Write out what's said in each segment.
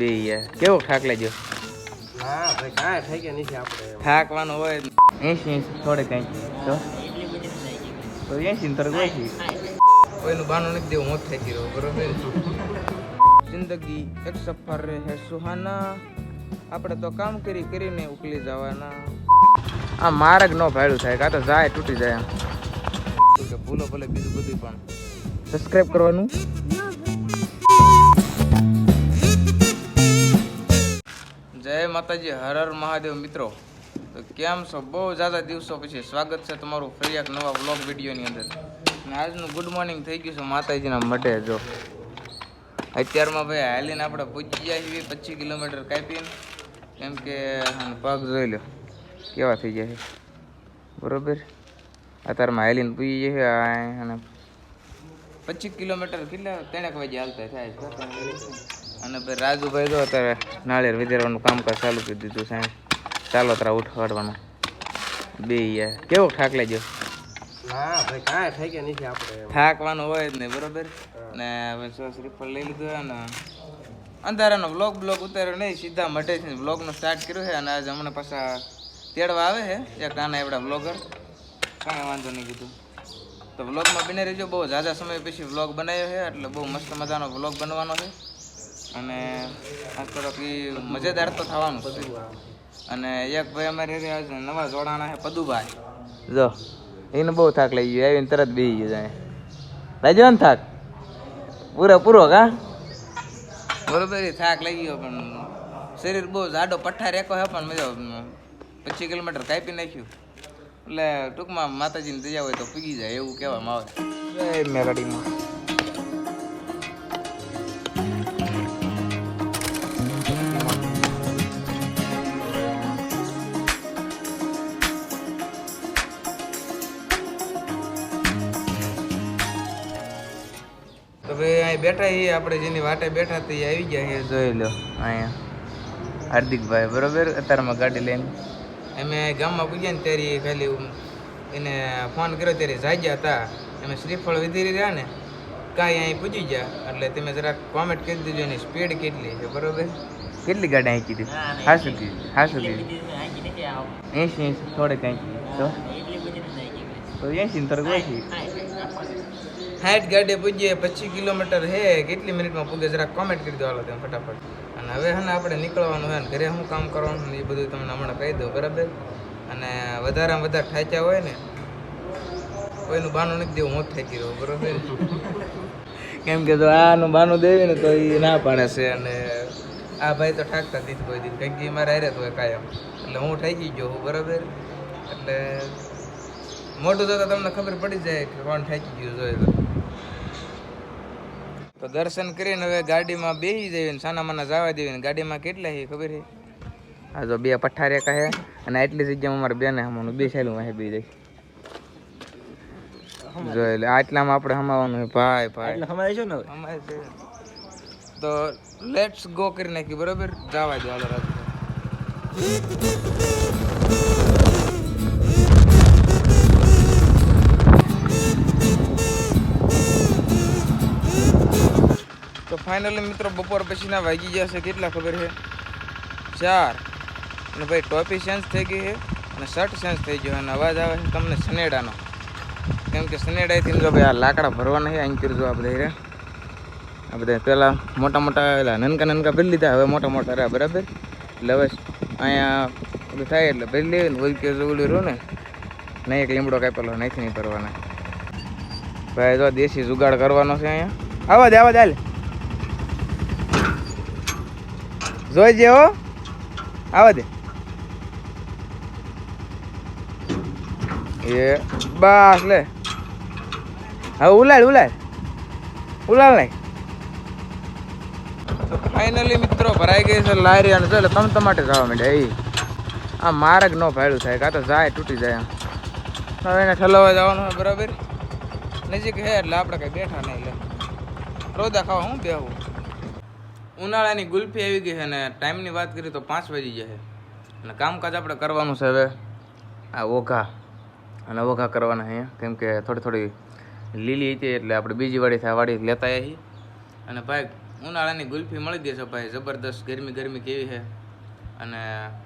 બે યાર. કેવો થાક લાગ્યો? ના ભાઈ કાંઈ થઈ ગયા નથી આપણે. થાકવાનું હોય એસી થોડે કંઈ તો? તો એસી તરત ઓછી. કોઈનું બાનું નથી દેવું મોત થઈ ગયો બરોબર? જિંદગી એક સફર હે સુહાના. આપણે તો કામ કરી કરીને ઉકલી જવાના. આ માર્ગ ન ભાડું થાય કાં તો જાય તૂટી જાય. એમ કે ભૂલો ભલે બીજું બધું પણ. સબસ્ક્રાઈબ કરવાનું. માતાજી, હર મહાદેવ મિત્રો. તો કેમ છો? બહુ ઝાઝા દિવસો પછી સ્વાગત છે તમારું ફરી એક નવા વ્લોગ વિડીયોની અંદર. અને આજનું ગુડ મોર્નિંગ થઈ ગયું છે માતાજીના મઢે, જો. અત્યારમાં ભાઈ હાલીને આપણે પહોંચી જાય છીએ પચીસ કિલોમીટર કાપીને. કેમ કે પગ જોઈ લો કેવા થઈ ગયા છે. બરોબર? અત્યારમાં હાલીને પૂજી જઈએ અને પચીસ કિલોમીટર કેટલા, ત્રણેક વાગે હાલતા થાય. અને ભાઈ રાજુભાઈ તો અત્યારે નાળિયેર વિધેરવાનું કામકાજ ચાલુ કરી દીધું સાહેબ ચાલો તરા ઉઠવાડવાનું બે યાર કેવો થાક લેજો થાકવાનું હોય જ નહીં બરોબર? ને શ્રીફળ લઈ લીધું અને અંધારાનો બ્લોગ બ્લોગ ઉતાર્યો નહીં સીધા મટે છે બ્લોગનો સ્ટાર્ટ કર્યું છે અને આજે હમણાં પાછા તેડવા આવે છે એક નાના એવડા બ્લોગર કાંઈ વાંધો નહીં કીધું. તો બ્લોગમાં બને રહેજો બહુ ઝાઝા સમય પછી બ્લોગ બનાવ્યો છે એટલે બહુ મસ્ત મજાનો બ્લોગ બનવાનો છે. અને આ થોડોક એ મજેદાર તો થવાનું છે. અને એક ભાઈ અમારે નવા જોડાણા છે પદુભાઈ. જો એને બહુ થાક લઈ ગયો આવીને તરત બે ગયો જાય. લાગ્યો ને થાક. પૂરો પૂરો કા બરોબર થાક લઈ ગયો પણ શરીર બહુ જાડો પઠ્ઠા રેકો હે પણ મજા પચીસ કિલોમીટર કાપી નાખ્યું. એટલે ટૂંકમાં માતાજીની દયા હોય તો પીગી જાય એવું કહેવામાં આવે. જય મેલડીમાં. બેઠા છીએ આપણે જેની વાટે બેઠા તે આવી ગયા છે જોઈ લો અહીંયા. હાર્દિકભાઈ બરોબર? અત્યારમાં ગાડી લઈને. અમે ગામમાં પૂગ્યા ને ત્યારે ખાલી એને ફોન કર્યો ત્યારે જાગ્યા હતા. અમે શ્રીફળ વિધી રહ્યા ને કાંઈ અહીં પૂજી ગયા. એટલે તમે જરાક કોમેન્ટ કરી દેજો એની સ્પીડ કેટલી છે બરોબર? કેટલી ગાડી આંકી હતી? હા શું કીધું હા શું કીધું. એસી એસી થોડે આંકી. તો તો એસી થોડુંક ઓછી. સાઠ ગાડે પૂજીએ પચીસ કિલોમીટર હે, કેટલી મિનિટમાં પૂગે? જરા કોમેન્ટ કરી દો. હાલો તમે ફટાફટ. અને હવે હે ને આપણે નીકળવાનું હોય ને ઘરે શું કામ કરવાનું એ બધું તમને હમણાં કહી દઉં, બરાબર? અને વધારેમાં વધારે ઠાચ્યા હોય ને, કોઈનું બાનું નથી દેવું, હું જ થાકી રહ્યો બરોબર? કેમ કે જો આનું બાનું દેવી ને તો એ ના પાડે છે અને આ ભાઈ તો ઠાકતા દીધ કોઈ દીધ કંઈક મારે હારે તો કાયમ. એટલે હું ઠાકી ગયો હું બરાબર? એટલે મોટું તો તમને ખબર પડી જાય કે કોણ ઠાકી ગયું જોઈએ તો તો દર્શન કરીને હવે ગાડીમાં બેસી જઈએ ને સાના માના જવા દેવી ને ગાડીમાં કેટલા છે ખબર છે આ જો બે પઠારે કહે અને આટલી જગ્યામાં અમારે બેને હમણાં બેસેલું વાહે બે જાય જો એટલે આટલામાં આપણે હમાવાનું છે ભાઈ ભાઈ. એટલે અમારે શું ને હમાય છે. તો લેટ્સ ગો કરી નાખી બરોબર? જવા દો હાલો રાજુ ફાઇનલી મિત્રો બપોર પછીના વાગી ગયા છે. કેટલા ખબર છે? ચાર. અને ભાઈ ટોપી ચેન્જ થઈ ગઈ છે અને શર્ટ ચેન્જ થઈ ગયો અને અવાજ આવે છે તમને સનેડાનો કેમ કે સનેડાથી જો ભાઈ આ લાકડા ભરવાના છે અહીં કરજો આ બધા આ બધા પહેલાં મોટા મોટા પેલા નનકા નનકા ભરી લીધા, હવે મોટા મોટા રહ્યા, બરાબર? એટલે હવે અહીંયા બધું થાય એટલે ભરી લેવી ને ઓલ રહ્યું ને. નહીં એક લીમડો કાપેલો નથી નહીં ભરવાના. ભાઈ જો દેશી જુગાડ કરવાનો છે અહીંયા. આવા દે આવા દે હાલ જોઈ જેવો આવા દે. એ બસ લે. હવે ઉલાડ ઉલાડ. ઉલાડ તો ફાઇનલી મિત્રો ભરાઈ ગઈ છે લારી અને એટલે તમ તમાટે જવા માંડે એ આ માર્ગ ન ભાડું થાય, કાં તો જાય, તૂટી જાય. હવે એને ઠલવા જવાનું બરાબર. નજીક હે એટલે આપણે કઈ બેઠા નહીં એટલે રોદા ખાવા હું બેહું? ઉનાળાની ગુલ્ફી આવી ગઈ છે અને ટાઈમની વાત કરીએ તો પાંચ વાગી જશે અને કામકાજ આપણે કરવાનું છે હવે. આ ઓઘા. અને ઓઘા કરવાના છે કેમ કે થોડી થોડી લીલી હતી એટલે આપણે બીજી વાડી થાય વાડી લેતા આવી અને ભાઈ, ઉનાળાની ગુલ્ફી મળી ગઈ છે ભાઈ. જબરદસ્ત ગરમી ગરમી કેવી છે. અને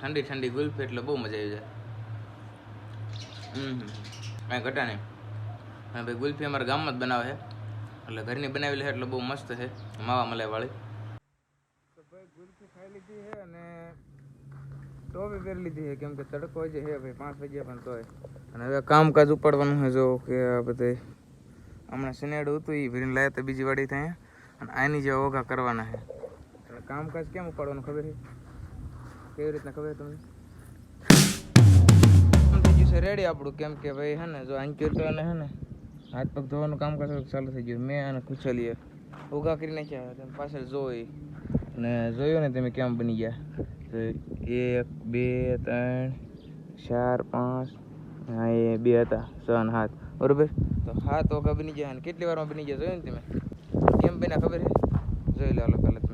ઠંડી ઠંડી ગુલ્ફી એટલે બહુ મજા આવી જાય. કાંઈ ઘટા નહીં અને ભાઈ ગુલ્ફી અમારા ગામમાં જ બનાવે છે. એટલે ઘરની બનાવેલી છે એટલે બહુ મસ્ત છે. માવા મલાઈ વાળી. તો ભાઈ ગુલ્ફી ખાઈ લીધી છે અને ટોપી પહેરી લીધી છે, કેમ કે તડકો જે છે ભાઈ, પાંચ વાગ્યા પણ તોય. અને હવે કામકાજ ઉપાડવાનું છે, જો કે આ બધે હમણાં શનેડું હતું એ ભરીને લાયા તો બીજી વાડી થાય અને આની જે ઓઘા કરવાના છે. અને કામકાજ કેમ ઉપાડવાનું ખબર છે? કેવી રીતના ખબર તમને? થઈ છે રેડી આપણું, કેમ કે ભાઈ હે ને, જો આંક્યું તો અને હે ને, હાથ પગ ધોવાનું કામકાજ ચાલુ થઈ ગયું મેં અને ખુશાલીએ ઉગા કરી નાખ્યા પાછળ જોઈ. અને જોયું ને તમે કેમ બની ગયા? તો એક, બે, ત્રણ, ચાર, પાંચ, હા, એ બે હતા અને હાથ બરોબર? તો હાથ ઓગા બની ગયા અને કેટલી વારમાં બની ગયા? જોયું ને તમે? કેમ બન્યા ખબર છે? જોઈ લો અલગ પહેલાં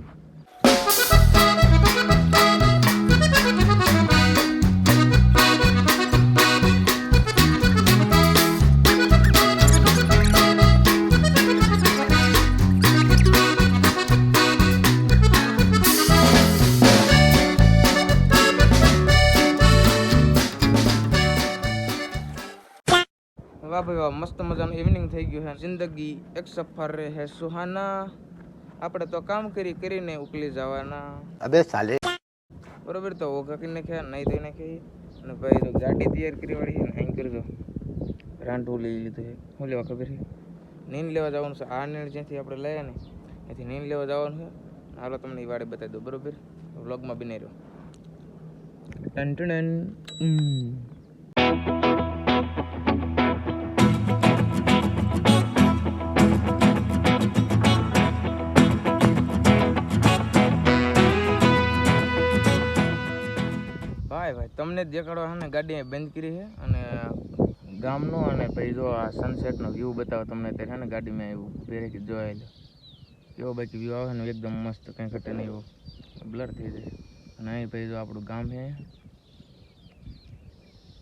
ઇવનિંગ થઈ ગયું છે. જિંદગી એક સફર હે સુહાના આપણે તો કામ કરી કરીને ઉકલી જવાના. અબે સાલે. બરોબર તો ઓગા કરીને નાખ્યા નહીં થઈ નાખી અને ભાઈ તો ગાડી તૈયાર કરી વાળી છે ને અહીં કરજો. રાંઢું લઈ લીધું છે. શું લેવા ખબર છે? નીંદ લેવા જવાનું છે. આ નીણ જ્યાંથી આપણે લઈએ ને ત્યાંથી નીંદ લેવા જવાનું છે. હાલો તમને એ વાડે બતાવી દો બરોબર? વ્લોગમાં બની રહ્યો ટન ટન. તમને દેખાડવા છે ને, ગાડી બંધ કરી છે અને ગામનો અને પછી જો આ સનસેટનો વ્યૂ બતાવો તમને અત્યારે છે ને ગાડીમાં એવું પહેરેથી લો કેવો બાકી વ્યૂ આવે ને એકદમ મસ્ત, કંઈ ઘટે નહીં એવો. બ્લર થઈ જાય. અને અહીં પછી જો આપણું ગામ છે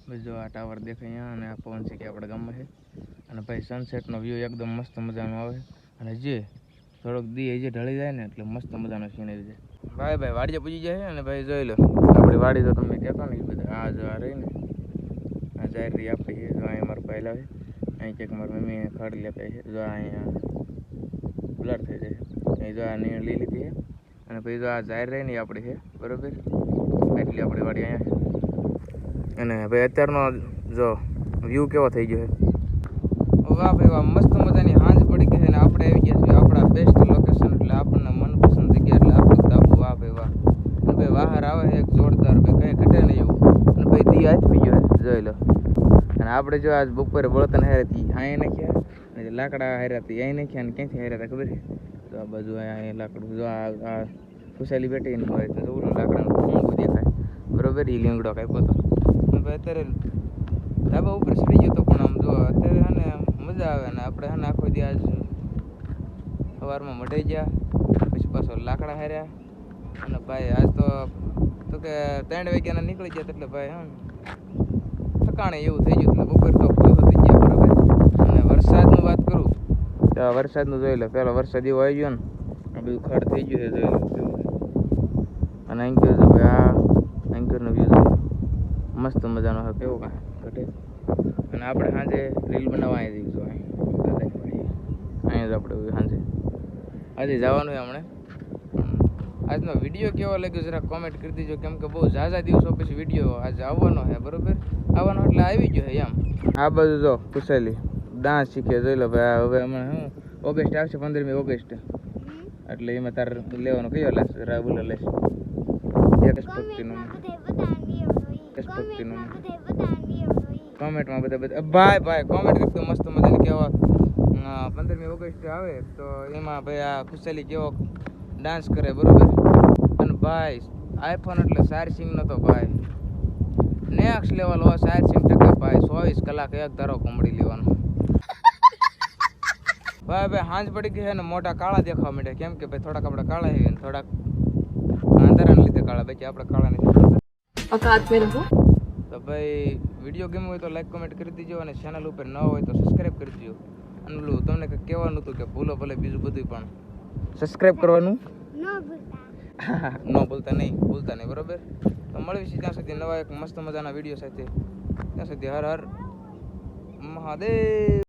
પછી જો આ ટાવર દેખાય અહીંયા અને આ પવન છે કે આપણા ગામમાં છે અને ભાઈ સનસેટનો વ્યૂ એકદમ મસ્ત મજાનો આવે. અને જે થોડોક દી જે ઢળી જાય ને, એટલે મસ્ત મજાનો સીનરી છે ભાઈ ભાઈ, વાડીએ પૂજી જાય અને ભાઈ, જોઈ લો. આપણી વાડી તો તમને કહેતો ને એ બધા આ જો આ રહી ને આ જાહેર રહી આપી છે, જો અહીંયા મારું પહેલાં હોય અહીં ક્યાંક મારી મમ્મીએ ખડ લેતા છે, જો અહીંયા બ્લર થઈ જાય અહીં જો આ લઈ લીધી છે, અને પછી જો આ જાહેર રહી ને આપણી છે, બરોબર? એટલી આપણી વાડી અહીંયા અને ભાઈ અત્યારનો જો વ્યૂ કેવો થઈ ગયો છે? વાહ ભાઈ વાહ, મસ્ત મજાની હાંજ પડી ગઈ છે અને આપણે આવી ગયા છીએ આપણા બેસ્ટ લોકેશન એટલે આપણને મનપસંદ જગ્યા એટલે આપણું ધાબુ વાહ ભાઈ વાહ અને ભાઈ બહાર આવે એક જોરદાર ભાઈ કંઈ ઘટે નહીં એવું. અને ભાઈ દી આચમી ગયો જોઈ લો. અને આપણે જો આજ બપોરે બળતણ હારે હતી અહીં નાખ્યા. અને લાકડા હાર્યા હતી અહીં નાખ્યા અને ક્યાંથી હાર્યા હતા ખબર તો આ બાજુ અહીંયા લાકડું, જો આ ખુશાલી બેઠી એનું હોય તો ઓલું લાકડાનું ખૂંબું દેખાય. બરોબર એ લીંગડો કાપ્યો હતો અને ભાઈ અત્યારે ધાબા ઉપર ચડી ગયો તો પણ આમ જો અત્યારે હે ને મજા આવે ને આપણે હે ને આખો દી આજ સવારમાં મઢાઈ ગયા, પછી પાછો લાકડા હાર્યા. અને ભાઈ આજ તો તો કે ત્રણ વાગ્યાના નીકળી ગયા એટલે ભાઈ હા થકાણે એવું થઈ ગયું એટલે બપોર તો થઈ ગયા બરાબર. અને વરસાદનું વાત કરું તો વરસાદનું જોઈ લે પેલો વરસાદ એવો આવી ગયો ને આ બધું ખડ થઈ ગયું છે જોઈ લો અને અહીં ગયો છે ભાઈ આ એન્કરનો વ્યૂ મસ્ત મજાનો છે કેવો કાંઈ? ઘટે. અને આપણે સાંજે રીલ બનાવવા આવી જઈશું અહીં. અહીંયા જ આપણે સાંજે. આજે જવાનું છે હમણે. આજનો વીડિયો કેવો લાગ્યો જરા કોમેન્ટ કરી દેજો. કેમ કે બહુ ઝાઝા દિવસો પછી વીડિયો આજે આવવાનો છે બરોબર? આવવાનો એટલે આવી ગયો છે એમ. આ બાજુ જો કુશેલી. ડાન્સ શીખે જોઈ લો ભાઈ હવે હમણાં હું ઓગસ્ટ આવશે પંદરમી ઓગસ્ટ. એટલે એમાં તારે લેવાનો કયો લેશ? રાહુલ લેશ. દેશભક્તિનું દેશભક્તિનું કોમેન્ટમાં બધા બધા ભાઈ ભાઈ કોમેન્ટ કરતો મસ્ત મજાની કેવા પંદરમી ઓગસ્ટ આવે તો એમાં ભાઈ આ ખુશાલી કેવો ડાન્સ કરે બરોબર? અને ભાઈ આઈફોન એટલે સારી ચાર્જિંગ નતો ભાઈ. નેક્સ્ટ લેવલ હોય સારી ચાર્જિંગ ટકા ભાઈ ચોવીસ કલાક એક ધારો કુંબડી લેવાનો. ભાઈ ભાઈ હાંજ પડી ગઈ ને મોટા કાળા દેખાવા માંડ્યા. કેમ કે ભાઈ થોડાક આપણે કાળા હોય ને થોડાક અંધારાને લીધે કાળા બાકી આપણે કાળા નથી. તો ભાઈ વીડિયો ગેમ હોય તો લાઈક કોમેન્ટ કરી દીજો અને ચેનલ ઉપર ન હોય તો સબસ્ક્રાઈબ કરી દીજો. અને પેલું તમને કહેવાનું હતું કે ભૂલો ભલે બીજું બધું પણ. સબસ્ક્રાઇબ કરવાનું? ન ભૂલતા. નહીં ભૂલતા નહીં બરોબર? તો મળીશું ત્યાં સુધી નવા એક મસ્ત મજાના વીડિયો સાથે. ત્યાં સુધી હર હર મહાદેવ.